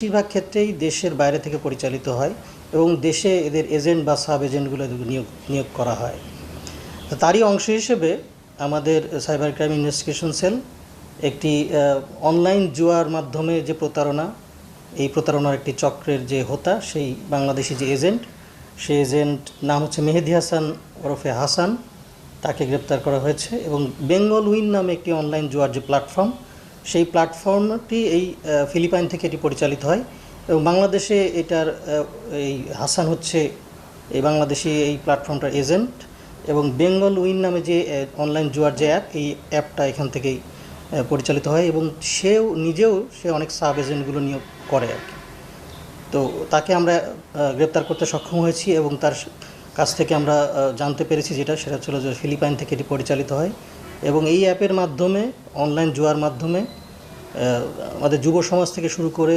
বেশিরভাগ ক্ষেত্রেই দেশের বাইরে থেকে পরিচালিত হয় এবং দেশে এদের এজেন্ট বা সাব এজেন্টগুলো নিয়োগ নিয়োগ করা হয়। তারই অংশ হিসেবে আমাদের সাইবার ক্রাইম ইনভেস্টিগেশন সেল একটি অনলাইন জুয়ার মাধ্যমে যে প্রতারণা, এই প্রতারণার একটি চক্রের যে হোতা, সেই বাংলাদেশি যে এজেন্ট, সেই এজেন্ট নাম হচ্ছে মেহেদি হাসান ওরফে হাসান। তাকে গ্রেপ্তার করা হয়েছে এবং বেঙ্গল উইন নামে একটি অনলাইন জুয়ার যে প্ল্যাটফর্ম সেই প্ল্যাটফর্মটি এই ফিলিপাইন থেকে এটি পরিচালিত হয় এবং বাংলাদেশে এটার এই হাসান হচ্ছে এই বাংলাদেশি এই প্ল্যাটফর্মটার এজেন্ট এবং বেঙ্গল উইন নামে যে অনলাইন জুয়ার যে অ্যাপ, এই অ্যাপটা এখান থেকেই পরিচালিত হয় এবং সেও, নিজেও সে অনেক সাব এজেন্টগুলো নিয়োগ করে আর কি। তো তাকে আমরা গ্রেপ্তার করতে সক্ষম হয়েছি এবং তার কাছ থেকে আমরা জানতে পেরেছি যেটা, সেটা ছিল যে ফিলিপাইন থেকে এটি পরিচালিত হয়। এবং এই অ্যাপের মাধ্যমে অনলাইন জুয়ার মাধ্যমে আমাদের যুব সমাজ থেকে শুরু করে